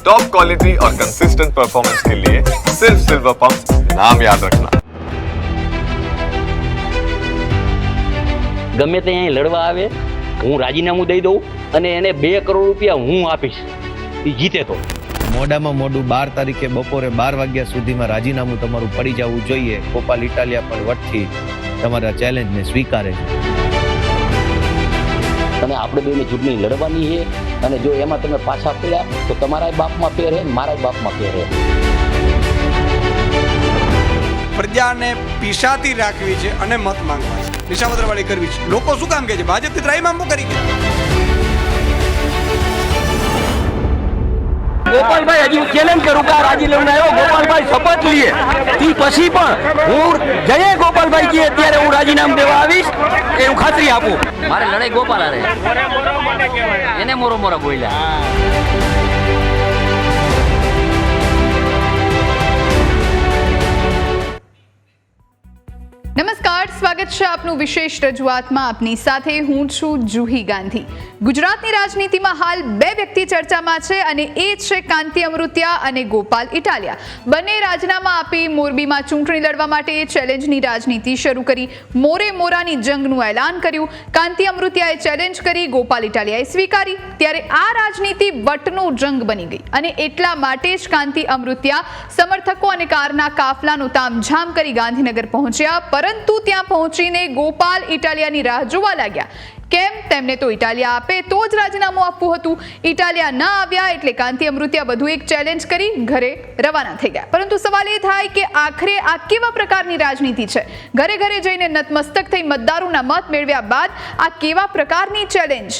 Top quality और consistent performance के लिए सिर्फ सिल्वर पंप नाम याद रखना ગમે તે અહીં લડવા આવે હું રાજીનામું દઈ દઉં અને એને બે કરોડ રૂપિયા હું આપીશ એ જીતે તો મોડામાં મોડું બાર તારીખે બપોરે બાર વાગ્યા સુધીમાં રાજીનામું તમારું પડી જવું જોઈએ ગોપાલ ઇટાલિયા પણ વટથી તમારા ચેલેન્જને સ્વીકારે છે અને આપણે બેને ચૂંટણી લડવાની છે. અને જો એમાં તમે પાછા પડ્યા, તો તમારા બાપમાં ને મારા બાપમાં હે. પ્રજાને પીસાતી રાખવી છે અને મત માંગવા છે. નિશાવદરવાળી કરવી છે. લોકો શું કામ કહે છે? ભાજપથી ત્રાહીમામ કરી ગયા. ગોપાલભાઈ હજી હું ચેલેન્જ કરું કે આ રાજીનામું આવ્યો ગોપાલભાઈ શપથ લઈએ તે પછી પણ હું જઈએ ગોપાલભાઈ જી અત્યારે હું રાજીનામું દેવા આવીશ એ હું ખાતરી આપું. મારે લડાઈ ગોપાલ હારે એને મોરો મોરો બોલ્યા. નમસ્કાર, સ્વાગત છે આપનું વિશેષ રજૂઆતમાં. આપની સાથે હું છું જુહી ગાંધી. ગુજરાતની રાજનીતિમાં હાલ બે વ્યક્તિ ચર્ચામાં છે અને એ છે કાંતિ અમૃત્યા અને ગોપાલ ઇટાલિયા. બંને રાજીનામા આપી મોરબીમાં ચૂંટણી લડવા માટે ચેલેન્જની રાજનીતિ શરૂ કરી. મોરે મોરાની જંગનું એલાન કર્યું. કાંતિ અમૃત્યાએ ચેલેન્જ કરી, ગોપાલ ઇટાલિયાએ સ્વીકારી. ત્યારે આ રાજનીતિ વટનો જંગ બની ગઈ અને એટલા માટે જ કાંતિ અમૃત્યા સમર્થકો અને કારના કાફલાનું તામઝામ કરી ગાંધીનગર પહોંચ્યા. પરંતુ ત્યાં પહોંચીને ગોપાલ ઇટાલિયાની રાહ જોવા લાગ્યા. કેમ? તેમને તો ઇટાલિયા આપે, તો જ રાજીનામું આપવું હતું. ઇટાલિયા ન આવ્યા એટલે કાંતિ અમૃત્યા બધું એક ચેલેન્જ કરી ઘરે રવાના થઈ ગયા. પરંતુ સવાલ એ થાય કે આખરે આ કેવા પ્રકારની રાજનીતિ છે? ઘરે ઘરે જઈને નતમસ્તક થઈ મતદારોના મત મેળવ્યા બાદ આ કેવા પ્રકારની ચેલેન્જ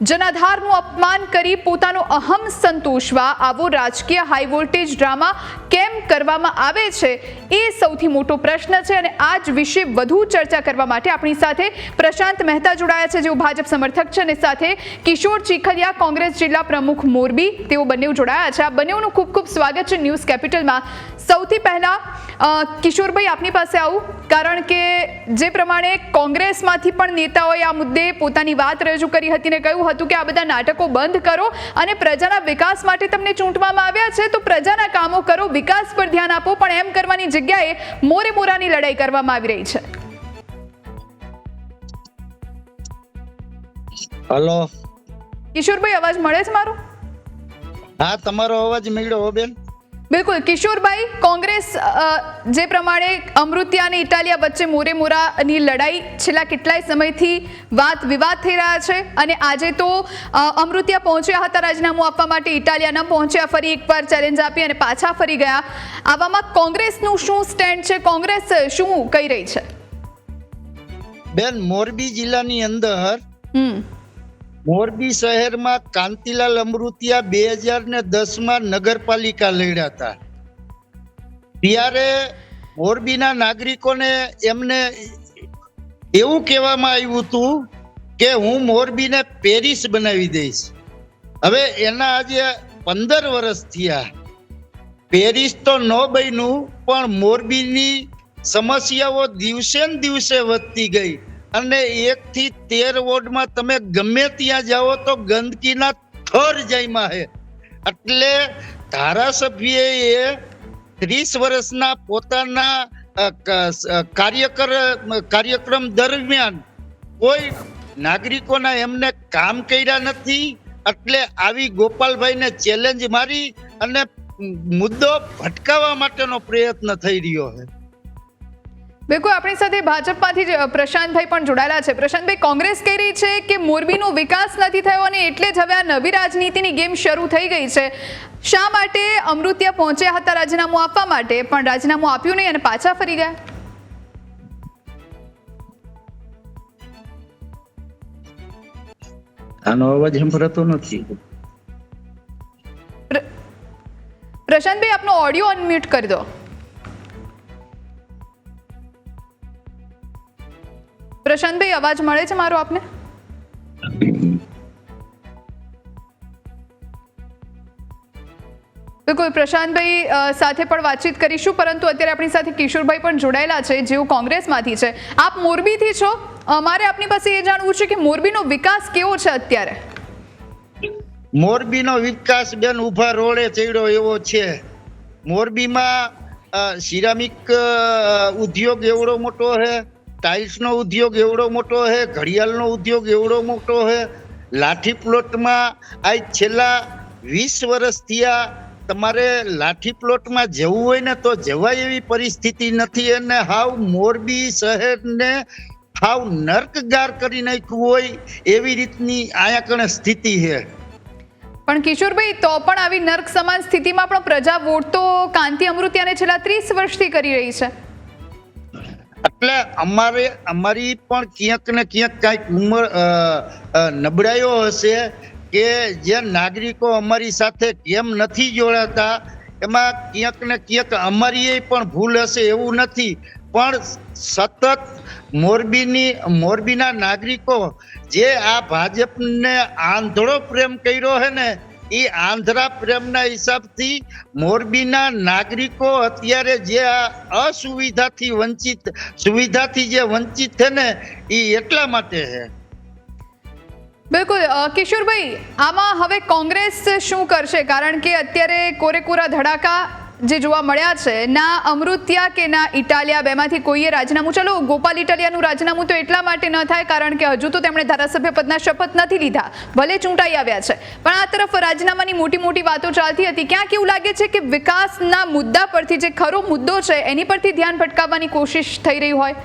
જનાધારનું અપમાન કરી પોતાનો અહમ સંતોષવા આવો રાજકીય હાઈ વોલ્ટેજ ડ્રામા કેમ કરવામાં આવે છે એ સૌથી મોટો પ્રશ્ન છે અને આ જ વિશે વધુ ચર્ચા કરવા માટે આપણી સાથે પ્રશાંત મહેતા જોડાયા છે જેઓ ભાજપ સમર્થક છે અને સાથે કિશોર ચીખલિયા કોંગ્રેસ જિલ્લા પ્રમુખ મોરબી તેઓ બંને જોડાયા છે. આ બંનેઓનું ખૂબ ખૂબ સ્વાગત છે ન્યૂઝ કેપિટલમાં. સૌથી પહેલાં કિશોરભાઈ આપની પાસે આવું, કારણ કે જે પ્રમાણે કોંગ્રેસમાંથી પણ નેતાઓએ આ મુદ્દે પોતાની વાત રજૂ કરી હતી ને કહ્યું હતું કે આ બધા નાટકો બંધ કરો અને પ્રજાના વિકાસ માટે તમને ચૂંટવામાં આવ્યા છે તો પ્રજાના કામો કરો વિકાસ પર ધ્યાન આપો પણ એમ કરવાની જગ્યાએ મોરે મોરાની લડાઈ કરવામાં આવી રહી છે. હલો. કિશોરભાઈ અવાજ મળે છે મારો? હા તમારો અવાજ મળ્યો બેન. બિલકુલ. કિશોરભાઈ કોંગ્રેસ જે પ્રમાણે અમૃત્યા અને ઇટાલિયા વચ્ચે મોરે મોરાની લડાઈ છેલ્લા કેટલાય સમયથી વાત વિવાદ થઈ રહ્યા છે અને આજે તો અમૃતિયા પહોંચ્યા હતા રાજીનામું આપવા માટે ઇટાલિયા ન પહોંચ્યા ફરી એકવાર ચેલેન્જ આપી અને પાછા ફરી ગયા. આવામાં કોંગ્રેસનું શું સ્ટેન્ડ છે? કોંગ્રેસ શું કહી રહી છે? બેન મોરબી જિલ્લાની અંદર મોરબી શહેરમાં કાંતિલાલ અમૃતિયા બે હજાર ને દસમાં નગરપાલિકા લડ્યા હતા. ત્યારે મોરબીના નાગરિકોને એમને એવું કહેવામાં આવ્યું હતું કે હું મોરબીને પેરિસ બનાવી દઈશ. હવે એના આજે પંદર વર્ષ થયા. પેરિસ તો ન બન્યું, પણ મોરબીની સમસ્યાઓ દિવસે ને દિવસે વધતી ગઈ. અને એક થી તેર વોર્ડમાં તમે ગમે ત્યાં જાઓ તો ગંદકીના થર જાયમાં હે. એટલે ધારાસભ્યએ ત્રીસ વર્ષના પોતાના કાર્યકર કાર્યક્રમ દરમિયાન કોઈ નાગરિકોના એમને કામ કર્યા નથી, એટલે આવી ગોપાલભાઈને ચેલેન્જ મારી અને મુદ્દો ભટકાવવા માટેનો પ્રયત્ન થઈ રહ્યો છે બિલકુલ આપણી સાથે ભાજપમાંથી જ પ્રશાંતભાઈ પણ જોડાયેલા છે. પ્રશાંતભાઈ કોંગ્રેસ કહી રહી છે કે મોરબીનો વિકાસ નથી થયો અને એટલે જ હવે આ નવી રાજનીતિની ગેમ શરૂ થઈ ગઈ છે. શા માટે અમૃત્યા પહોંચ્યા હતા રાજીનામું આપવા માટે પણ રાજીનામું આપ્યું નહીં અને પાછા ફરી ગયા? આનો અવાજ સંભળાતો નથી. પ્રશાંતભાઈ આપનો ઓડિયો અનમ્યુટ કરી દો. પ્રશાંતભાઈ, અવાજ મળે છે મારો આપને? બિલકુલ પ્રશાંતભાઈ સાથે પણ વાતચીત કરીશું, પરંતુ અત્યારે આપણી સાથે કિશોરભાઈ પણ જોડાયેલા છે, જેઓ કોંગ્રેસમાંથી છે. આપ મોરબીથી છો. અમારે આપની પાસે એ જાણવું છે કે મોરબીનો વિકાસ કેવો છે અત્યારે? મોરબીનો વિકાસ બેન ઊભા રોડે ચડ્યો એવો છે. મોરબીમાં સિરામિક ઉદ્યોગ એવડો મોટો છે. ટાઇલ્સનો ઉદ્યોગ એવડો મોટો છે ઘડિયાળનો ઉદ્યોગ એવડો મોટો છે લાઠી પ્લોટમાં આજ છેલ્લા વીસ વર્ષથી આ તમારે લાઠી પ્લોટમાં જવું હોય ને તો જવાય એવી પરિસ્થિતિ નથી. અને હાવ મોરબી શહેરને હાવ નર્કગાર કરી નાખ્યું હોય એવી રીતની આયા કણે સ્થિતિ છે પણ કિશોરભાઈ, તો પણ આવી નર્ક સમાન સ્થિતિમાં પણ પ્રજા વોટ તો કાંતિ અમૃત્યાને છેલ્લા ત્રીસ વર્ષથી કરી રહી છે. એટલે અમારે, અમારી પણ ક્યાંક ને ક્યાંક કાંઈક ઉંમર નબળાઈઓ હશે કે જે નાગરિકો અમારી સાથે કેમ નથી જોડાતા, એમાં ક્યાંક ને ક્યાંક અમારી પણ ભૂલ હશે એવું નથી. પણ સતત મોરબીની, મોરબીના નાગરિકો જે આ ભાજપને આંધળો પ્રેમ કર્યો છે ને એ આંધ્રા પ્રેમના હિસાબથી મોરબીના નાગરિકો અત્યારે જે આ અસુવિધાથી વંચિત, સુવિધાથી જે વંચિત છે ને એ એટલા માટે છે. બિલકુલ. કિશોરભાઈ, આમાં હવે કોંગ્રેસ શું કરશે? કારણ કે અત્યારે કોરેકોરા ધડાકા જે જોવા મળ્યા છે, ના અમૃત્યા કે ના ઇટાલિયા, બેમાંથી કોઈએ રાજીનામું? ચલો, ગોપાલ ઇટાલિયાનું રાજીનામું તો એટલા માટે ન થાય, કારણ કે હજુ તો તેમણે ધારાસભ્ય પદના શપથ નથી લીધા. ભલે ચૂંટાઈ આવ્યા છે, પણ આ તરફ રાજીનામાની મોટી મોટી વાતો ચાલતી હતી. ક્યાંક એવું લાગે છે કે વિકાસના મુદ્દા પરથી જે ખરો મુદ્દો છે, એની પરથી ધ્યાન ભટકાવવાની કોશિશ થઈ રહી હોય.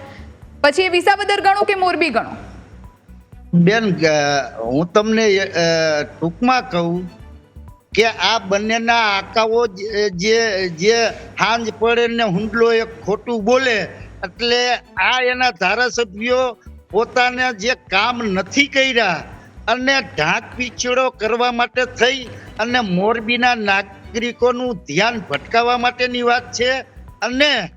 પછી એ વિસાવદર ગણો કે મોરબી ગણો? બેન હું તમને ટૂંકમાં કહું કે આ બંનેના આકાઓ જે- જે હાંજ પડે ને હુંડલો એક ખોટું બોલે, એટલે આ એના ધારાસભ્યો પોતાના જે કામ નથી કર્યા અને ઢાંક પીછડો કરવા માટે થઈ અને મોરબીના નાગરિકોનું ધ્યાન ભટકાવવા માટેની વાત છે અને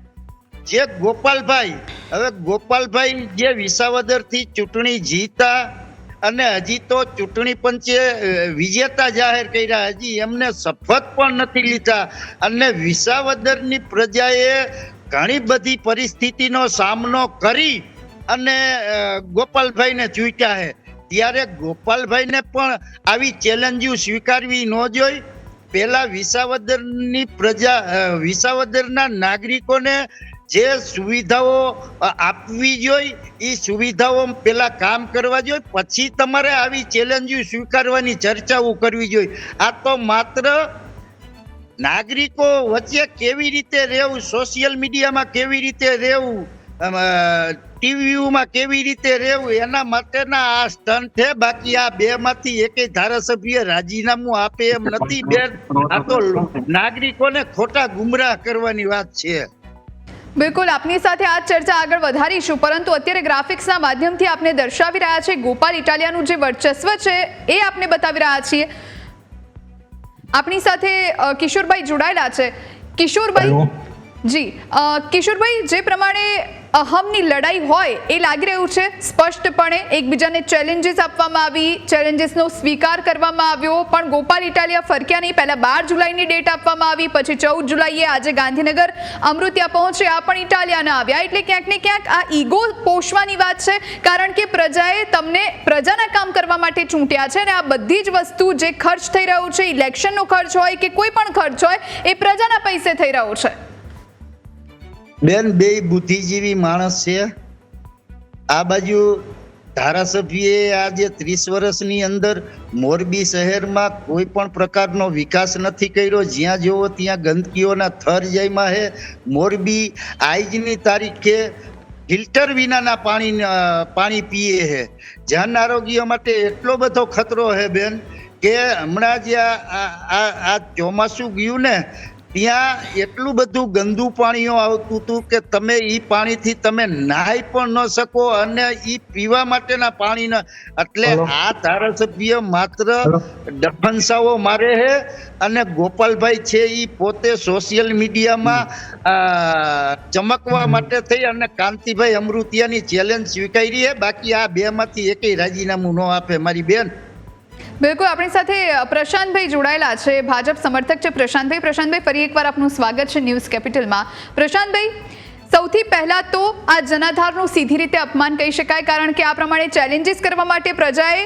જે ગોપાલભાઈ, હવે ગોપાલભાઈ જે વિસાવદરથી ચૂંટણી જીતા અને હજી તો ચૂંટણી પંચે વિજેતા જાહેર કર્યા. હજી એમને શપથ પણ નથી લીધા. અને વિસાવદરની પ્રજાએ ઘણી બધી પરિસ્થિતિનો સામનો કરી અને ગોપાલભાઈને ચૂંટ્યા છે. ત્યારે ગોપાલભાઈને પણ આવી ચેલેન્જો સ્વીકારવી ન જોઈ. પેલા વિસાવદરની પ્રજા વિસાવદરના નાગરિકોને જે સુવિધાઓ આપવી જોઈ એ સુવિધાઓ પેલા કામ કરવા જોઈએ પછી તમારે આવી ચેલેન્જો સ્વીકારવાની ચર્ચાઓ કરવી જોઈએ આ તો માત્ર નાગરિકો વચ્ચે કેવી રીતે રહેવું સોશિયલ મીડિયામાં કેવી રીતે રહેવું ટીવીમાં કેવી રીતે રહેવું એના માટેના આ સ્ટન્ટ છે બાકી આ બે માંથી એકેય ધારાસભ્ય રાજીનામું આપે એમ નથી બેન. આ તો નાગરિકોને ખોટા ગુમરાહ કરવાની વાત છે. બિલકુલ આપની સાથે આ ચર્ચા આગળ વધારીશું પરંતુ અત્યારે ગ્રાફિક્સના માધ્યમથી આપને દર્શાવી રહ્યા છે ગોપાલ ઇટાલિયાનું જે વર્ચસ્વ છે એ આપને બતાવી રહ્યા છીએ. આપણી સાથે કિશોરભાઈ જોડાયેલા છે. કિશોરભાઈ જી કિશોરભાઈ જે પ્રમાણે અહમની લડાઈ હોય એ લાગી રહ્યું છે. સ્પષ્ટપણે એકબીજાને ચેલેન્જીસ આપવામાં આવી ચેલેન્જીસનો સ્વીકાર કરવામાં આવ્યો, પણ ગોપાલ ઇટાલિયા ફરક્યા નહીં. પહેલા બાર જુલાઈની ડેટ આપવામાં આવી, પછી ચૌદ જુલાઈએ આજે ગાંધીનગર અમૃત્યા પહોંચ્યા પણ ઇટાલિયાના આવ્યા. એટલે ક્યાંક ને ક્યાંક આ ઈગો પોષવાની વાત છે, કારણ કે પ્રજાએ તમને પ્રજાના કામ કરવા માટે ચૂંટ્યા છે અને આ બધી જ વસ્તુ જે ખર્ચ થઈ રહ્યો છે ઇલેક્શનનો ખર્ચ હોય કે કોઈ પણ ખર્ચ હોય, એ પ્રજાના પૈસે થઈ રહ્યો છે. બેન, બે બુદ્ધિજીવી માણસ છે. આ બાજુ ધારાસભ્યએ આજે ત્રીસ વર્ષની અંદર મોરબી શહેરમાં કોઈ પણ પ્રકારનો વિકાસ નથી કર્યો. જ્યાં જુઓ ત્યાં ગંદકીઓના થર જયમાં છે મોરબી આજની તારીખે ફિલ્ટર વિનાના પાણી પાણી પીએ છે જન આરોગ્ય માટે એટલો બધો ખતરો છે બેન, કે હમણાં જે આ ચોમાસું ગયું ને ત્યાં એટલું બધું ગંદુ પાણીઓ આવતું હતું કે તમે એ પાણીથી તમે નાહી પણ ન શકો અને એ પીવા માટેના પાણીના એટલે આ ધારાસભ્ય માત્ર ડફંસાઓ મારે છે અને ગોપાલભાઈ છે એ પોતે સોશિયલ મીડિયામાં ચમકવા માટે થઈ અને કાંતિભાઈ અમૃતિયાની ચેલેન્જ સ્વીકારી છે બાકી આ બે માંથી એકેય રાજીનામું ન આપે મારી બેન. બિલકુલ, આપણી સાથે પ્રશાંતભાઈ જોડાયેલા છે, ભાજપ સમર્થક છે પ્રશાંતભાઈ. પ્રશાંતભાઈ, ફરી એકવાર આપનું સ્વાગત છે ન્યૂઝ કેપિટલમાં. પ્રશાંતભાઈ, સૌથી પહેલા તો આ જનાધારનું સીધી રીતે અપમાન કહી શકાય, કારણ કે આ પ્રમાણે ચેલેન્જીસ કરવા માટે પ્રજાએ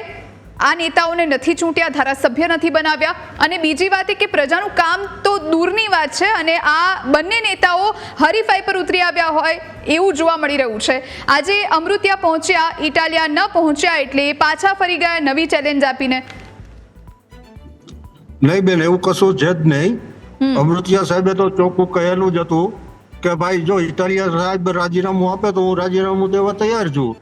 આ નેતાઓને નથી ચૂંટ્યા, ધારાસભ્ય નથી બનાવ્યા. અને બીજી વાત એ કે પ્રજાનું કામ તો દૂરની વાત છે અને આ બંને નેતાઓ હરીફાઈ પર ઉતરી આવ્યા હોય એવું જોવા મળી રહ્યું છે. આજે અમૃત્યા પહોંચ્યા, ઇટાલિયા ન પહોંચ્યા એટલે પાછા ફરી ગયા નવી ચેલેન્જ આપીને. નહીં બેન એવું કશું છે જ નહીં. અમૃતિયા સાહેબે તો ચોખ્ખું કહેલું જ હતું કે ભાઈ જો ઇટાલિયા સાહેબ રાજીનામું આપે તો હું રાજીનામું દેવા તૈયાર છું.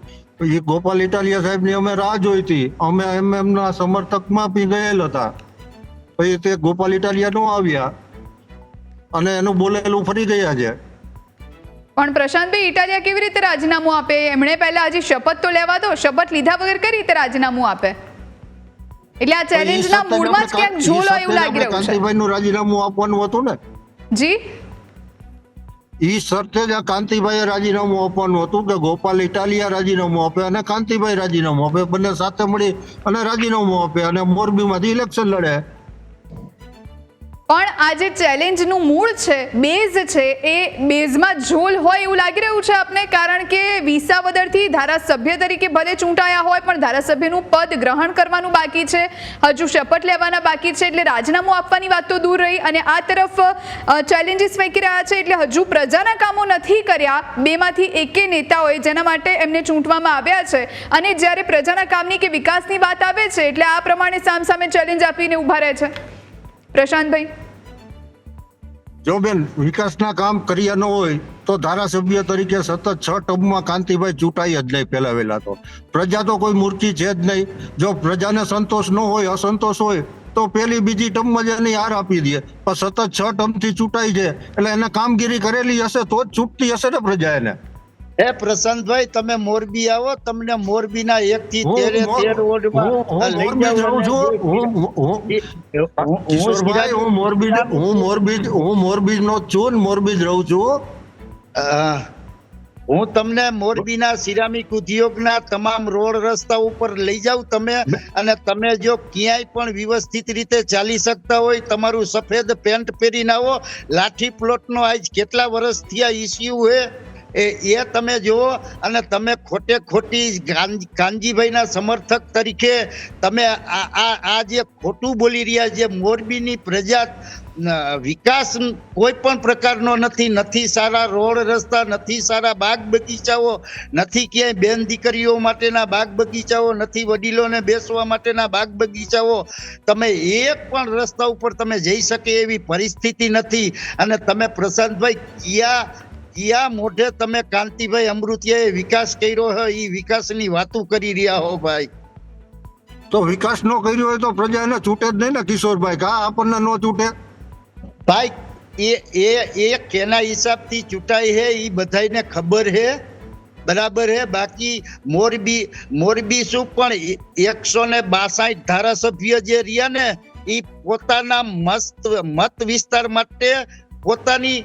એ ગોપાલ ઇટાલિયા સાહેબની અમે રાહ જોઈ હતી. અમે એમ એમના સમર્થકમાં બી ગયેલ હતા પછી તે ગોપાલ ઇટાલિયા નો આવ્યા અને એનું બોલેલું ફરી ગયા છે. પણ પ્રશાંતભાઈ ઇટાલિયા કેવી રીતે રાજીનામું આપે? એમણે પહેલા હજી શપથ તો લેવા દો. શપથ લીધા વગર કઈ રીતે રાજીનામું આપે? એટલે આ ચેલેન્જના મૂળમાં જ ક્યાંક ઝોલ એવું લાગી રહ્યું છે. કાંતિભાઈ નું રાજીનામું આપવાનું હતું ને? જી? ઈ શરતે જ કાંતિભાઈએ રાજીનામું આપવાનું હતું કે ગોપાલ ઇટાલિયા રાજીનામું આપે અને કાંતિભાઈ રાજીનામું આપે. બંને સાથે મળી અને રાજીનામું આપે અને મોરબીમાંથી ઇલેક્શન લડે. પણ આ જે ચેલેન્જનું મૂળ છે બેઝ છે, એ બેઝમાં ઝોલ હોય એવું લાગી રહ્યું છે આપને? કારણ કે વિસાવદરથી ધારાસભ્ય તરીકે ભલે ચૂંટાયા હોય, પણ ધારાસભ્યનું પદ ગ્રહણ કરવાનું બાકી છે. હજુ શપથ લેવાના બાકી છે, એટલે રાજીનામું આપવાની વાત તો દૂર રહી. અને આ તરફ ચેલેન્જીસ ફેંકી રહ્યા છે, એટલે હજુ પ્રજાના કામો નથી કર્યા. બેમાંથી એકે નેતાઓએ જેના માટે એમને ચૂંટવામાં આવ્યા છે. અને જ્યારે પ્રજાના કામની કે વિકાસની વાત આવે છે, એટલે આ પ્રમાણે સામસામે ચેલેન્જ આપીને ઊભા રહે છે. પ્રશાંતભાઈ. જો બેન વિકાસના કામ કર્યા ન હોય, તો ધારાસભ્ય તરીકે સતત છ ટબમાં કાંતિભાઈ ચૂંટાય જ નહીં પહેલા વહેલા તો. પ્રજા તો કોઈ મૂર્તિ છે જ નહીં. જો પ્રજાને સંતોષ ન હોય, અસંતોષ હોય, તો પેલી બીજી ટર્મમાં જ એની હાર આપી દે. પણ સતત છ ટર્મથી ચૂંટાઈ છે, એટલે એને કામગીરી કરેલી હશે તો જ ચૂંટતી હશે ને પ્રજા એને. હે પ્રશાંતભાઈ તમે મોરબી આવો તમને મોરબી ના એક થી તેર તેરે વોર્ડમાં માં લઈ જાઉં છું. હું મોરબી હું મોરબી હું મોરબી નો છું મોરબી જ રહું છું. હું તમને મોરબીના સિરામિક ઉદ્યોગના તમામ રોડ રસ્તા ઉપર લઈ જાઉં તમે અને તમે જો ક્યાંય પણ વ્યવસ્થિત રીતે ચાલી શકતા હોય તમારું સફેદ પેન્ટ પહેરીને આવો. લાઠી પ્લોટનો આજ કેટલા વર્ષ થયા ઇસ્યુ હે? એ એ તમે જુઓ અને તમે ખોટે ખોટી કાનજીભાઈના સમર્થક તરીકે તમે આ આ જે ખોટું બોલી રહ્યા જે મોરબીની પ્રજા વિકાસ કોઈ પણ પ્રકારનો નથી નથી સારા રોડ રસ્તા, નથી સારા બાગ બગીચાઓ, નથી ક્યાંય બેન દીકરીઓ માટેના બાગ બગીચાઓ, નથી વડીલોને બેસવા માટેના બાગ બગીચાઓ. તમે એક પણ રસ્તા ઉપર તમે જઈ શકે એવી પરિસ્થિતિ નથી. અને તમે પ્રશાંતભાઈ, કિયા કિયા મોઢે તમે કાંતિભાઈ અમૃતિયાએ વિકાસ કર્યો હોય એ વિકાસની વાતો કરી રહ્યા હો ભાઈ. તો વિકાસ નો કર્યો હોય તો પ્રજા એને છૂટે જ નહીં ને કિશોરભાઈ કા આપણને નો છૂટે? ભાઈ એ એ એ કેના હિસાબથી ચૂંટાઈ હે એ બધાને ખબર હે. બરાબર હે બાકી મોરબી મોરબી શું પણ એકસો ને બાસઠ ધારાસભ્ય જે રહ્યા ને એ પોતાના મસ્ત મત વિસ્તાર માટે પોતાની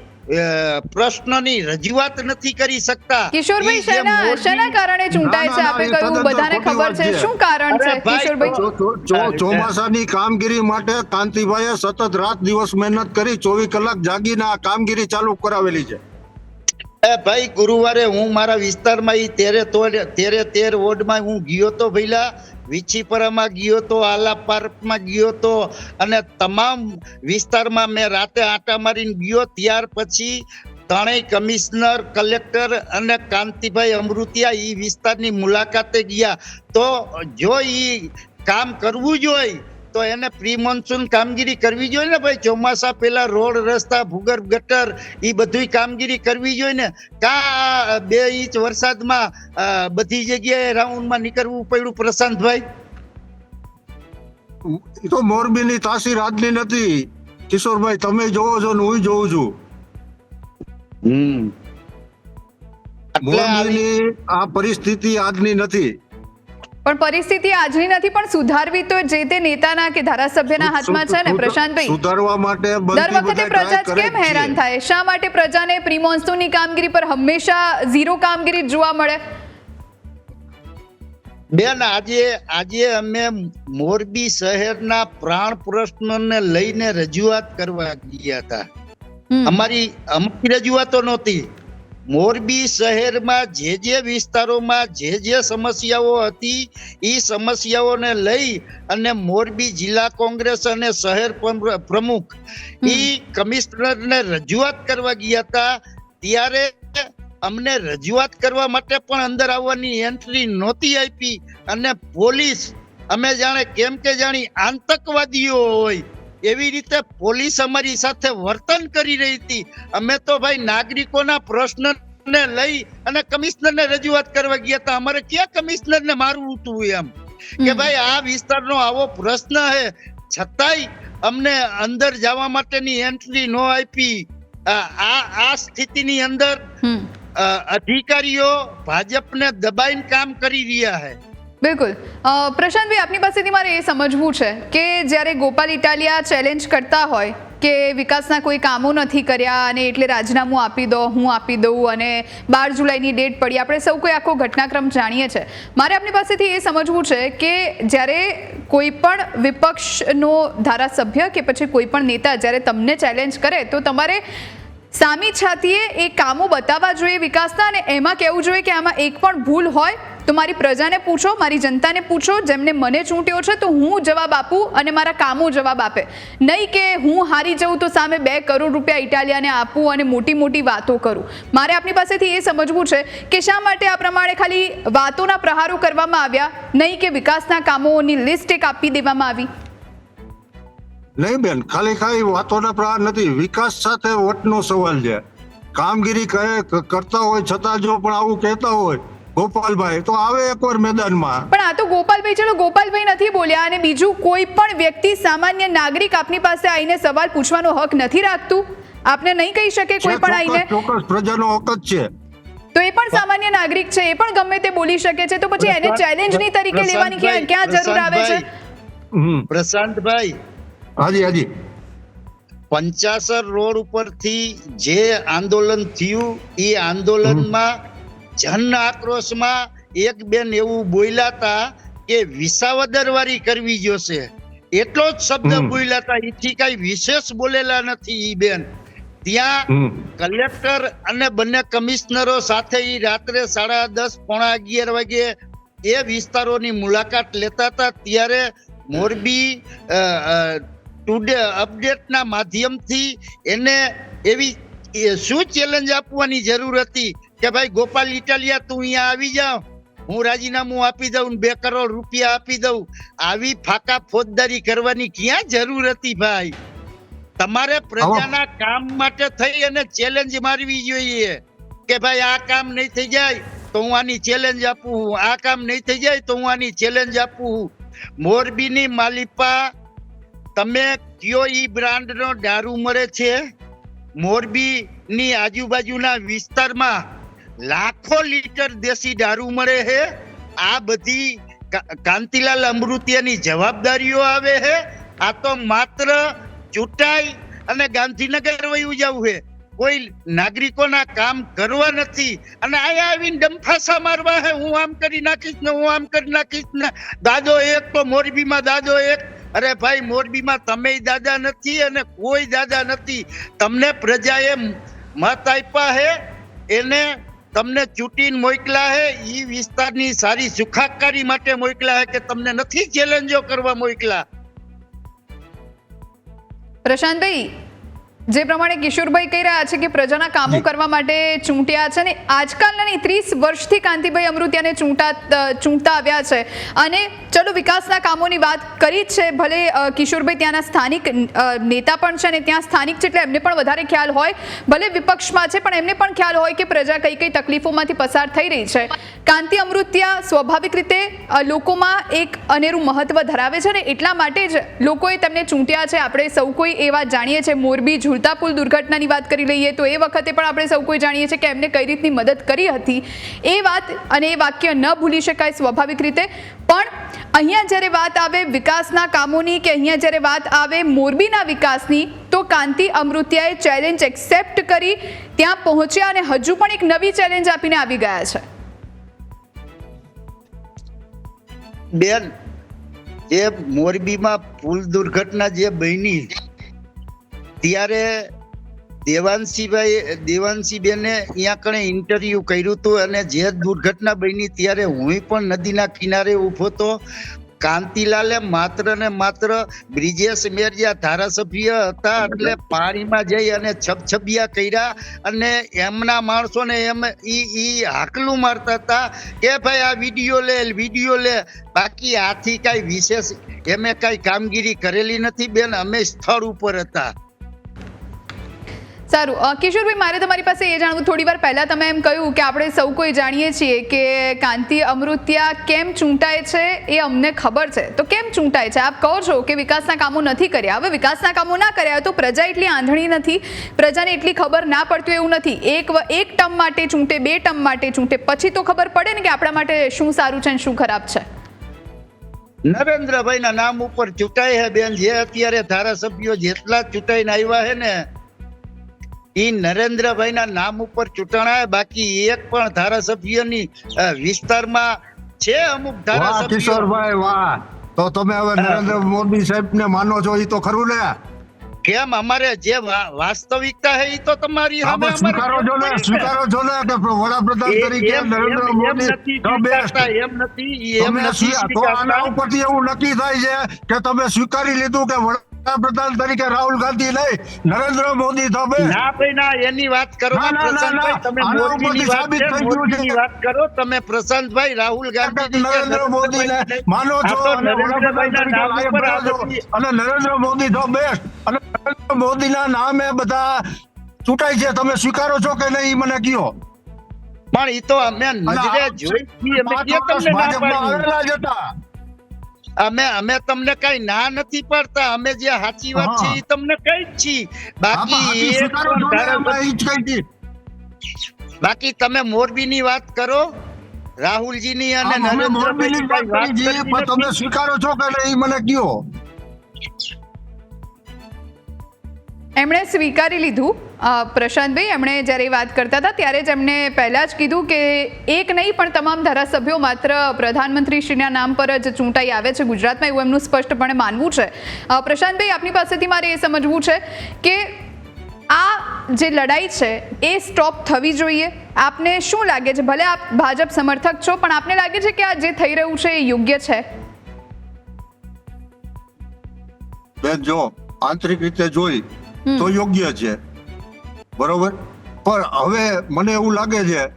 પ્રશ્નની રજૂઆત નથી કરી શકતા. કિશોરભાઈ શેના શેના કારણે ચૂંટાય છે? આપે કહ્યું બધાને ખબર છે. શું કારણ છે કિશોરભાઈ? ચોમાસાની કામગીરી માટે કાંતિભાઈએ સતત રાત દિવસ મહેનત કરી ચોવીસ કલાક જાગીને આ કામગીરી ચાલુ કરાવેલી છે. એ ભાઈ ગુરુવારે હું મારા વિસ્તારમાં ઈ તેરે તોડ- તેરે તેર વોર્ડમાં હું ગયો તો ભઈલા વિછીપરામાં ગયો તો, આલા પાર્કમાં ગયો તો અને તમામ વિસ્તારમાં મેં રાતે આંટા મારીને ગયો. ત્યાર પછી ત્રણેય કમિશનર, કલેક્ટર અને કાંતિભાઈ અમૃતિયા એ વિસ્તારની મુલાકાતે ગયા. તો જો એ કામ કરવું જોઈએ તો એને પ્રી મોન્સૂન કામગીરી કરવી જોઈએ ને ભાઈ? ચોમાસા પહેલા રોડ રસ્તા ભૂગર્ભ ગટર એ બધી કામગીરી કરવી જોઈએ ને? કા બે ઇંચ વરસાદમાં બધી જગ્યાએ રાઉન્ડમાં નીકળવું પડ્યું પ્રશાંતભાઈ? એ તો મોરબીની તાસીર આજની નથી. કિશોરભાઈ તમે જોવો છો ને હું જોઉં છું. હમ. મોરબીની આ પરિસ્થિતિ આજની નથી. પણ પરિસ્થિતિ આજની નથી પણ સુધારવી તો જે તે નેતાના કે ધારાસભ્યના હાથમાં છે ને પ્રશાંતભાઈ? સુધારવા માટે દર વખતે પ્રજા કેમ હેરાન થાય? શા માટે પ્રજાને પ્રી મોન્સૂનની કામગીરી પર હંમેશા ઝીરો કામગીરી જોવા મળે? બેન આજે આજે અમે મોરબી શહેરના પ્રાણ પ્રશ્નને લઈને રજૂઆત કરવા ગયા હતા. અમારી અમારી રજૂઆતો નહોતી. મોરબી શહેરમાં જે જે વિસ્તારોમાં જે જે સમસ્યાઓ હતી એ સમસ્યાઓને લઈ અને મોરબી જિલ્લા કોંગ્રેસ અને શહેર પ્રમ- પ્રમુખ એ કમિશનરને રજૂઆત કરવા ગયા હતા. ત્યારે અમને રજૂઆત કરવા માટે પણ અંદર આવવાની એન્ટ્રી નહોતી આપી અને પોલીસ અમે જાણે કેમ કે જાણી આતંકવાદીઓ હોય એવી રીતે પોલીસ અમારી સાથે વર્તન કરી રહી હતી. અમે તો ભાઈ નાગરિકોના પ્રશ્નને લઈ અને કમિશનરને રજૂઆત કરવા ગયા હતા. અમારે ક્યાં કમિશનરને મારવું હતું એમ? કે ભાઈ આ વિસ્તારનો આવો પ્રશ્ન હે છતાંય અમને અંદર જવા માટેની એન્ટ્રી નો આપી. આ આ- સ્થિતિની અંદર અધિકારીઓ ભાજપને દબાઈને કામ કરી રહ્યા છે. બિલકુલ. પ્રશાંતભાઈ આપની પાસેથી મારે એ સમજવું છે કે જ્યારે ગોપાલ ઇટાલિયા ચેલેન્જ કરતા હોય કે વિકાસના કોઈ કામો નથી કર્યા અને એટલે રાજીનામું આપી દો, હું આપી દઉં અને બાર જુલાઈની ડેટ પડી, આપણે સૌ કોઈ આખો ઘટનાક્રમ જાણીએ છીએ. મારે આપની પાસેથી એ સમજવું છે કે જ્યારે કોઈ પણ વિપક્ષનો ધારાસભ્ય કે પછી કોઈ પણ નેતા જ્યારે તમને ચેલેન્જ કરે, તો તમારે સામી છાતીએ એ કામો બતાવવા જોઈએ વિકાસના અને એમાં કહેવું જોઈએ કે આમાં એક પણ ભૂલ હોય. તો મારી પ્રજાને પૂછો, મારી જનતાને પૂછો, જેમને મને ચૂંટ્યો છે તો હું જવાબ આપું અને મારા કામો જવાબ આપે. નહીં કે હું હારી જઉં તો સામે બે કરોડ રૂપિયા ઇટાલિયાને આપું અને મોટી મોટી વાતો કરું. મારે આપની પાસેથી એ સમજવું છે કે શા માટે આ પ્રમાણે ખાલી વાતોના પ્રહારો કરવામાં આવ્યા? નહીં કે વિકાસના કામોની લિસ્ટ એક આપી દેવામાં આવી? નહીં બેન ખાલી ખાલી વાતોના પ્રહાર નથી વિકાસ સાથે વોટનો સવાલ છે. કામગીરી કરે કરતા હોય છતાં જો પણ આવું કહેતા હોય ગોપાલભાઈ તો આવે એકવાર મેદાનમાં. પણ આ તો ગોપાલભાઈ ચલો ગોપાલભાઈ નથી બોલ્યા અને બીજું કોઈ પણ વ્યક્તિ સામાન્ય નાગરિક આપની પાસે આવીને સવાલ પૂછવાનો હક નથી રાખતું. આપને નહીં કહી શકે કોઈ પણ આવીને. ચોક્કસ પ્રજાનો હક જ છે. તો એ પણ સામાન્ય નાગરિક છે એ પણ ગમે તે બોલી શકે છે તો પછી એને ચેલેન્જની તરીકે લેવાની ક્યાં ક્યાં જરૂર આવે છે? હમ. પ્રશાંતભાઈ હાજી હાજી. પંચાસર રોડ ઉપરથી જે આંદોલન થયું એ આંદોલનમાં જન આક્રોશમાં એક બેન એવું બોલ્યા હતા કે વિસાવદરવારી કરવી જોશે. એટલો જ શબ્દ. બોલ્યા હતા. એથી કઈ વિશેષ બોલેલા નથી ઈ બેન. ત્યાં કલેક્ટર અને બંને કમિશનરો સાથે ઈ રાત્રે સાડા દસ પોણા અગિયાર વાગે એ વિસ્તારોની મુલાકાત લેતા હતા. ત્યારે મોરબી ટુડે અપડેટના માધ્યમથી એને એવી શું ચેલેન્જ આપવાની જરૂર હતી કે ભાઈ ગોપાલ ઇટાલિયા તું અહીંયા આવી જાવ હું રાજીનામું આપી દઉં બે કરોડ રૂપિયા આપી દઉં આવી ફાકા ફોજદારી કરવાની ક્યાં જરૂર હતી ભાઈ? તમારે પ્રજાના કામ માટે થઈ અને ચેલેન્જ મારવી જોઈએ કે ભાઈ આ કામ નહીં થઈ જાય તો હું આની ચેલેન્જ આપું આ કામ નહીં થઈ જાય તો હું આની ચેલેન્જ આપું મોરબીની માલિપા તમે કયો ઈ બ્રાન્ડનો દારૂ મળે છે? મોરબીની આજુબાજુના વિસ્તારમાં લાખો લીટર દેશી દારૂ મળે છે આ બધી કાંતિલાલ અમૃતિયાની જવાબદારીઓ આવે છે આ તો માત્ર ચૂંટાઈ અને ગાંધીનગર વયું જવું છે કોઈ નાગરિકોના કામ કરવા નથી અને અહીંયા આવીને ડંફાસા મારવા હે? હું આમ કરી નાખીશ ને, હું આમ કરી નાખીશ ને. દાદો એક તો મોરબીમાં, દાદો એક અરે ભાઈ, મોરબીમાં તમે દાદા નથી અને કોઈ દાદા નથી. તમને પ્રજાએ મત આપ્યા હે, એને તમને ચૂંટીને મોકલા હે એ વિસ્તારની સારી સુખાકારી માટે મોકલા હે કે તમને નથી ચેલેન્જો કરવા મોકલા પ્રશાંતભાઈ જે પ્રમાણે કિશોરભાઈ કહી રહ્યા છે કે પ્રજાના કામો કરવા માટે ચૂંટ્યા છે ને આજકાલના નહીં ત્રીસ વર્ષથી કાંતિભાઈ અમૃતિયાને ચૂંટા ચૂંટતા આવ્યા છે. અને ચલો વિકાસના કામોની વાત કરી જ છે. ભલે કિશોરભાઈ ત્યાંના સ્થાનિક નેતા પણ છે ને ત્યાં સ્થાનિક છે એટલે એમને પણ વધારે ખ્યાલ હોય. ભલે વિપક્ષમાં છે પણ એમને પણ ખ્યાલ હોય કે પ્રજા કઈ કઈ તકલીફોમાંથી પસાર થઈ રહી છે. કાંતિ અમૃત્યા સ્વાભાવિક રીતે લોકોમાં એક અનેરું મહત્વ ધરાવે છે ને એટલા માટે જ લોકોએ તેમને ચૂંટ્યા છે. આપણે સૌ કોઈ એ વાત જાણીએ છીએ. મોરબી ઝૂલતા દુર્ઘટનાની વાત કરી લઈએ તો એ વખતે પણ આપણે સૌ કોઈ જાણીએ છીએ કે એમને કઈ રીતની મદદ કરી હતી. એ વાત અને એ વાક્ય ન ભૂલી શકાય સ્વાભાવિક રીતે. પણ અહીંયા જ્યારે વાત આવે વિકાસના કામોની કે અહીંયા જ્યારે વાત આવે મોરબીના વિકાસની, તો કાંતિ અમૃતિયાએ ચેલેન્જ એક્સેપ્ટ કરી, ત્યાં પહોંચ્યા અને હજુ પણ એક નવી ચેલેન્જ આપીને આવી ગયા છે. બેન જે મોરબીમાં પુલ દુર્ઘટના જે બની ત્યારે દેવાંશીભાઈ દેવાંશી બેને અહીંયા કણે ઇન્ટરવ્યુ કર્યું હતું અને જે દુર્ઘટના બની ત્યારે હું પણ નદીના કિનારે ઊભો હતો કાંતિલાલે માત્ર ને માત્ર બ્રિજેશ મેરિયા ધારાસભ્ય હતા એટલે પાણીમાં જઈ અને છબછબિયા કર્યા અને એમના માણસોને એમ ઈ ઈ હાકલું મારતા હતા કે ભાઈ આ વીડિયો લે વીડિયો લે. બાકી આથી કાંઈ વિશેષ એમે કાંઈ કામગીરી કરેલી નથી બેન, અમે સ્થળ ઉપર હતા. સારું. કિશોરભાઈ, મારે તમારી પાસે એ જાણવું થોડી વાર પહેલાં તમે એમ કહ્યું કે આપણે સૌ કોઈ જાણીએ છીએ કે કાંતિ અમૃત્યા કેમ ચૂંટાય છે એ અમને ખબર છે. તો કેમ ચૂંટાય છે? આપ કહો છો કે વિકાસના કામો નથી કર્યા. હવે વિકાસના કામો ના કર્યા તો પ્રજા એટલી આંધળી નથી. પ્રજાને એટલી ખબર ના પડતી એવું નથી. એક એક ટર્મ માટે ચૂંટે, બે ટર્મ માટે ચૂંટે. પછી તો ખબર પડે ને કે આપણા માટે શું સારું છે અને શું ખરાબ છે. નરેન્દ્રભાઈ ના નામ ઉપર ચૂંટાય હે બેન. જે અત્યારે ધારાસભ્યો જેટલા ચૂંટાઈને આવ્યા હે ને ઈ નરેન્દ્રભાઈના નામ ઉપર ચૂંટણા હે બાકી એક પણ ધારાસભ્યની વિસ્તારમાં છે અમુક ધારાસભ્ય. કિશોરભાઈ વાહ. તો તમે હવે નરેન્દ્ર મોદી સાહેબ ને માનો છો એ તો ખરું ને? કેમ? અમારે જે વાસ્તવિકતા હે એ તો તમારી સામે સ્વીકારો છો ને સ્વીકારો છો ને કે વડાપ્રધાન એ- તરીકે નરેન્દ્ર મોદી. એમ નથી એમ નથી તો આના ઉપરથી એવું નક્કી થાય છે કે તમે સ્વીકારી લીધું કે વડાપ્રધાન તરીકે રાહુલ ગાંધી નહીં નરેન્દ્ર મોદી the ના ભાઈ ના એની વાત કરો. પ્રશાંતભાઈ તમે મોદીની વાત છે. મોરબીની વાત કરો. તમે પ્રશાંતભાઈ રાહુલ ગાંધી નરેન્દ્ર મોદીને માનો છો અને નરેન્દ્ર મોદી the બેસ્ટ અને નરેન્દ્ર મોદીના નામે બધા ચૂંટાય છે. તમે સ્વીકારો છો કે નહીં મને કયો? પણ એ તો અમે નજરે જોઈ છીએ, અમે તમને ના પાડી? અમે અમે તમને કઈ ના નથી પડતા. અમે જે સાચી વાત છે એ તમને કઈ જ બાકી છો હતી. બાકી તમે મોરબી ની વાત કરો રાહુલજી ની અને અમે વાત તમે સ્વીકારો છો કે એ મને કયો? એમણે સ્વીકારી લીધું. પ્રશાંતભાઈ, એમણે જ્યારે વાત કરતા હતા, ત્યારે જ એમણે પહેલાં જ કીધું કે એક નહીં, પણ તમામ ધારાસભ્યો માત્ર પ્રધાનમંત્રીશ્રીના નામ પર જ ચૂંટાઈ આવે છે ગુજરાતમાં એવું એમનું સ્પષ્ટપણે માનવું છે. પ્રશાંતભાઈ, આપની પાસેથી મારે એ સમજવું છે કે આ જે લડાઈ છે, એ સ્ટોપ થવી જોઈએ. આપને શું લાગે છે? ભલે આપ ભાજપ સમર્થક છો, પણ આપને લાગે છે કે આ જે થઈ રહ્યું છે, એ યોગ્ય છે? જો આંતરિક રીતે જોઈ તો યોગ્ય છે. બરોબર? પણ હવે મને એવું લાગે છે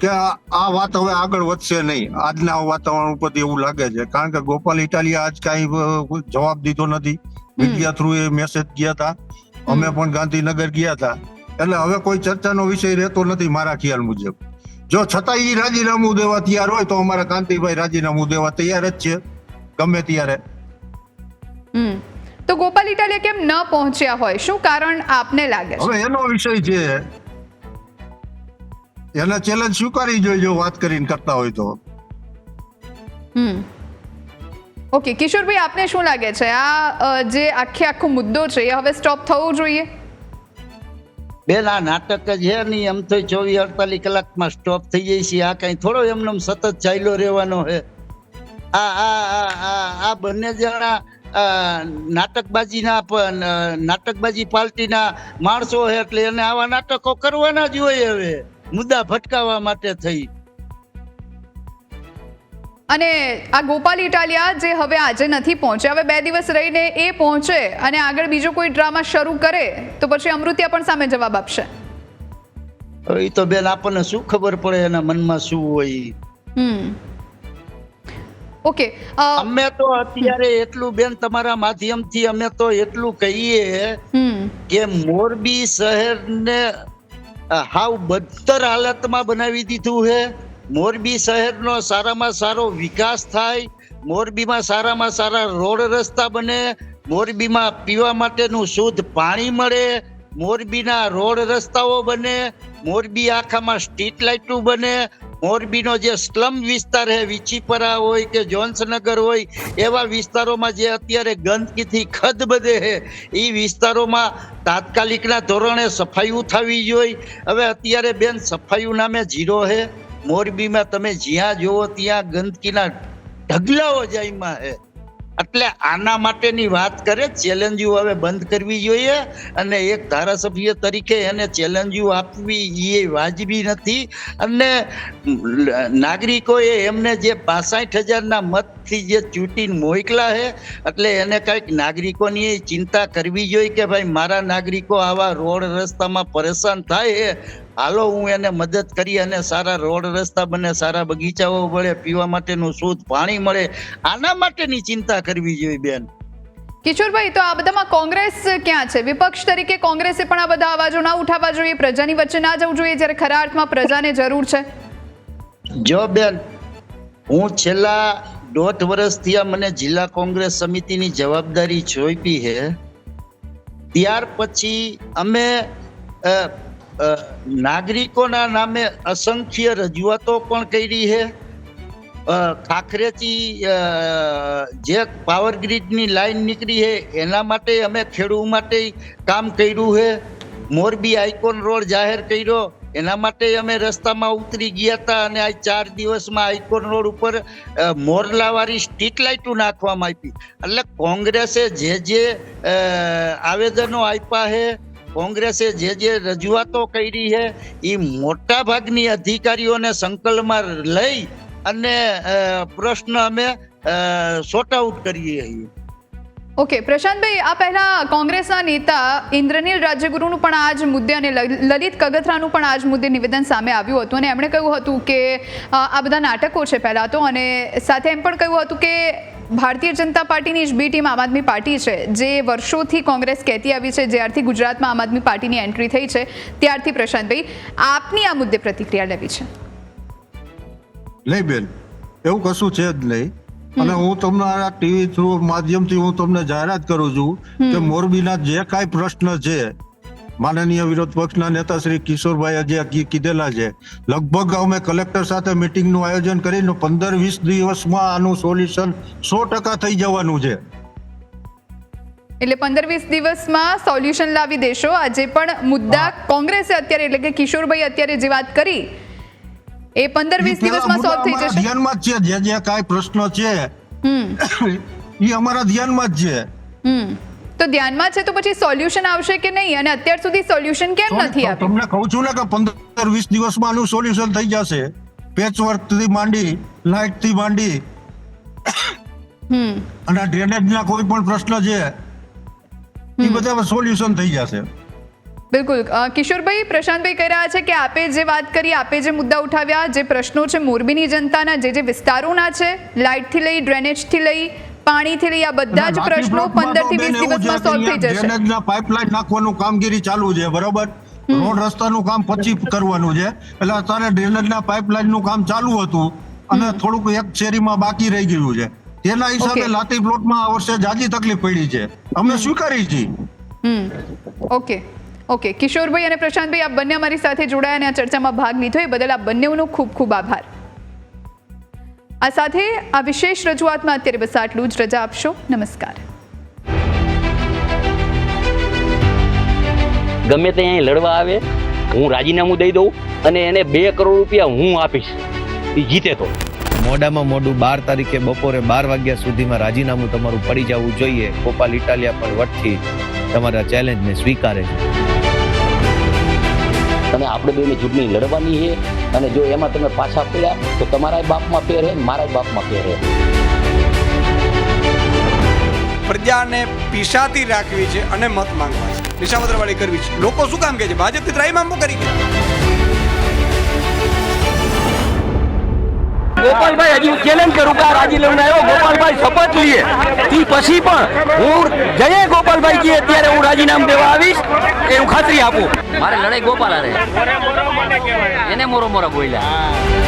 કે આ વાત હવે આગળ વધશે નહીં. આજના વાતાવરણ ઉપર એવું લાગે છે. કારણ કે ગોપાલ ઇટાલિયા આજ કાંઈ જવાબ દીધો નથી. મીડિયા થ્રુ એ મેસેજ ગયા હતા અમે પણ ગાંધીનગર ગયા હતા એટલે હવે કોઈ ચર્ચાનો વિષય રહેતો નથી મારા ખ્યાલ મુજબ. જો છતાં એ રાજીનામું દેવા તૈયાર હોય તો અમારા કાંતિભાઈ રાજીનામું દેવા તૈયાર જ છે. ગમે ત્યારે. હમ. તો ગોપાલ ઇટાલિયા કેમ ન પહોંચ્યા હોય? શું કારણ આપને લાગે છે? હવે એનો વિષય છે એને ચેલેન્જ સ્વીકારી જોઈએ જો વાત કરીને કરતા હોય તો? હમ. ઓકે કિશોરભાઈ આપને શું લાગે છે? આ જે આખે આખો મુદ્દો છે એ હવે સ્ટોપ થવો જોઈએ? બેન આ નાટક જ છે નહીં એમ તો ચોવીસ અડતાલીસ કલાકમાં સ્ટોપ થઈ જાય છે. આ કઈ થોડો એમને એમ સતત ચાલ્યો રહેવાનો છે. આ આ આ આ આ બંને જણા નાટકબાજીના પણ નાટકબાજી પાર્ટીના માણસો છે એટલે એને આવા નાટકો કરવાના જ હોય હવે મુદ્દા ભટકાવવા માટે થઈ. અને આ ગોપાલ ઇટાલિયા જે હવે આજે નથી પહોંચ્યા હવે બે દિવસ રહીને એ પહોંચે અને આગળ બીજો કોઈ ડ્રામા શરૂ કરે તો પછી અમૃત્યા પણ સામે જવાબ આપશે. ઈ તો બેન આપણને શું ખબર પડે એના મનમાં શું હોય હમ. ઓકે અમે તો અત્યારે એટલું બેન તમારા માધ્યમથી અમે તો એટલું કહીએ કે મોરબી શહેરને હાવ બદતર હાલતમાં બનાવી દીધું છે મોરબી શહેરનો સારામાં સારો વિકાસ થાય મોરબીમાં સારામાં સારા રોડ રસ્તા બને મોરબીમાં પીવા માટેનું શુદ્ધ પાણી મળે મોરબીના રોડ રસ્તાઓ બને, મોરબી આખામાં સ્ટ્રીટ લાઇટો બને, મોરબીનો જે સ્લમ વિસ્તાર છે, વિચીપરા હોય કે જોન્સનગર હોય, એવા વિસ્તારોમાં જે અત્યારે ગંદકીથી ખદ બધે છે એ વિસ્તારોમાં તાત્કાલિકના ધોરણે સફાઈઓ થવી જોઈએ હવે અત્યારે બેન સફાઈઓ નામે જીરો છે. મોરબીમાં તમે જ્યાં જોવો ત્યાં ગંદકીના ઢગલાઓ જાયમાં છે. એટલે આના માટેની વાત કરે ચેલેન્જો હવે બંધ કરવી જોઈએ અને એક ધારાસભ્ય તરીકે એને ચેલેન્જો આપવી એ વાજબી નથી. અને નાગરિકોએ એમને જે પાસઠ હજારના મતથી જે ચૂંટીને મોકલા છે, એટલે એને કંઈક નાગરિકોની ચિંતા કરવી જોઈએ કે ભાઈ મારા નાગરિકો આવા રોડ રસ્તામાં પરેશાન થાય હાલો હું એને મદદ કરી અને સારા રોડ રસ્તા બને સારા બગીચાઓ મળે પીવા માટેનું શુદ્ધ પાણી મળે. આના માટેની ચિંતા કરવી જોઈએ બેન. કિશોરભાઈ તો આ બધામાં કોંગ્રેસ ક્યાં છે? વિપક્ષ તરીકે કોંગ્રેસે પણ આ બધા અવાજો ના ઉઠાવવા જોઈએ પ્રજાની વચ્ચે ના જવું જોઈએ જ્યારે ખરા અર્થમાં પ્રજાને જરૂર છે. જો બેન હું છેલ્લા દોઢ વર્ષથી આ મને જિલ્લા કોંગ્રેસ સમિતિની જવાબદારી સોંપી છે. ત્યાર પછી અમે નાગરિકોના નામે અસંખ્ય રજૂઆતો પણ કરી છે. ખાખરેથી જે પાવર ગ્રીડની લાઈન નીકળી છે, એના માટે અમે ખેડૂત માટે કામ કર્યું છે. મોરબી આઇકોન રોડ જાહેર કર્યો, એના માટે અમે રસ્તામાં ઉતરી ગયા હતા અને આ ચાર દિવસમાં આઇકોન રોડ ઉપર મોરલાવાળી સ્ટ્રીટ લાઇટો નાખવામાં આવી. એટલે કોંગ્રેસે જે જે આવેદનો આપ્યા છે કોંગ્રેસે જે જે રજૂઆતો કરી છે એ મોટા ભાગની અધિકારીઓને સંકલમાં લઈ અને પ્રશ્ન અમે સોર્ટ આઉટ કરીએ છીએ. ઓકે, પ્રશાંતભાઈ, આ પહેલા કોંગ્રેસના નેતા ઇન્દ્રનીલ રાજ્યગુરુનું પણ આ જ મુદ્દે અને લલિત કગથરાનું પણ આ જ મુદ્દે નિવેદન સામે આવ્યું હતું અને એમણે કહ્યું હતું કે આ બધા નાટકો છે પહેલાં તો અને સાથે એમ પણ કહ્યું હતું કે ભારતીય જનતા પાર્ટીની જ બી ટીમ આમ આદમી પાર્ટી છે. જે વર્ષોથી કોંગ્રેસ કહેતી આવી છે જ્યારથી ગુજરાતમાં આમ આદમી પાર્ટીની એન્ટ્રી થઈ છે. ત્યારથી પ્રશાંતભાઈ આપની આ મુદ્દે પ્રતિક્રિયા લેવી છે. નહીં બેન એવું કશું છે જ નહીં. અને હું તમને આ ટીવી થ્રુ માધ્યમથી હું તમને જાહેરાત કરું છું કે મોરબીના જે કાંઈ પ્રશ્ન છે માનનીય વિરોધ પક્ષના નેતા શ્રી કિશોરભાઈ જે કીધેલા છે. લગભગ અમે કલેક્ટર સાથે મિટિંગનું આયોજન કરીને પંદર વીસ દિવસમાં આનું સોલ્યુશન સો ટકા થઈ જવાનું છે. એટલે પંદર વીસ દિવસમાં સોલ્યુશન લાવી દેશો. આજે પણ મુદ્દા કોંગ્રેસે અત્યારે એટલે કે કિશોરભાઈ અત્યારે જે વાત કરી એ પંદર વીસ દિવસમાં સોલ્વ થઈ જશે. ધ્યાનમાં છે. જે જે કાંઈ પ્રશ્ન છે એ અમારા ધ્યાનમાં જ છે. હમ. તો ધ્યાનમાં છે તો પછી સોલ્યુશન આવશે કે નહીં? અને અત્યાર સુધી સોલ્યુશન કેમ નથી આવ્યું? તમને કહું છું ને કે પંદર વીસ દિવસમાં આનું સોલ્યુશન થઈ જશે. પેચવર્કથી માંડી લાઇટથી માંડી. હમ. અને ડ્રેનેજ ના કોઈ પણ પ્રશ્ન છે એ બધા સોલ્યુશન થઈ જશે. બિલકુલ. કિશોરભાઈ પ્રશાંતભાઈ કહી રહ્યા છે કે આપે જે વાત કરી આપે જે મુદ્દા ઉઠાવ્યા જે પ્રશ્નો છે મોરબીની જનતાના જે જે વિસ્તારોના છે લાઇટથી લઈ ડ્રેનેજથી લઈ પાણીથી લઈ આ બધા જ પ્રશ્નો લાઠી પંદરથી બ્લોકમાં વીસ તો બેન એવું દિવસમાં સોલ્વ થઈ જશે. ડ્રેનેજના પાઇપલાઇન નાખવાનું કામગીરી ચાલુ છે બરોબર? રોડ રસ્તાનું કામ પછી કરવાનું છે. એટલે અત્યારે ડ્રેનેજના પાઇપલાઇનનું કામ ચાલુ હતું અને થોડુંક એક શેરીમાં બાકી રહી ગયું છે. તેના હિસાબે લાતી પ્લોટમાં આ વર્ષે જાજી તકલીફ પડી છે. અમે સ્વીકારી છીએ ઓકે. ઓકે. કિશોરભાઈ અને પ્રશાંતભાઈ આપ બંને અમારી સાથે જોડાયા અને આ ચર્ચામાં ભાગ લીધો. એ બદલ આ બંનેનો ખૂબ ખૂબ આભાર. આ સાથે આ વિશેષ રજૂઆતમાં અત્યારે બસ આટલું જ. રજા આપશો. નમસ્કાર. ગમે તે અહીં લડવા આવે હું રાજીનામું દઈ દઉં અને એને બે કરોડ રૂપિયા હું આપીશ. એ જીતે તો. મોડામાં મોડું બાર તારીખે બપોરે બાર વાગ્યા સુધીમાં રાજીનામું તમારું પડી જવું જોઈએ. ગોપાલ ઇટાલિયા પણ વટથી તમારા ચેલેન્જને સ્વીકારે છે. અને આપણે બેને ચૂંટણી લડવાની છે. અને જો એમાં તમે પાછા પડ્યા, તો તમારા બાપમાં ફેર હે મારા બાપમાં હે. પ્રજાને પીસાતી રાખવી છે અને મત માંગવા છે. નિશાવતરવાળી કરવી છે. લોકો શું કામ કહે છે? ભાજપથી ત્રાઈમામ કરી? ગયા ગોપાલભાઈ, હજી ચેલેન્જ કરું કે આ રાજીનામું આવ્યો? ગોપાલભાઈ, શપથ લઈએ તે પછી પણ હું જઈએ ગોપાલભાઈ જઈએ અત્યારે હું રાજીનામું દેવા આવીશ. એ હું ખાતરી આપું. મારે લડાઈ ગોપાલ હારે એને મોરો મોરો બોલ્યા.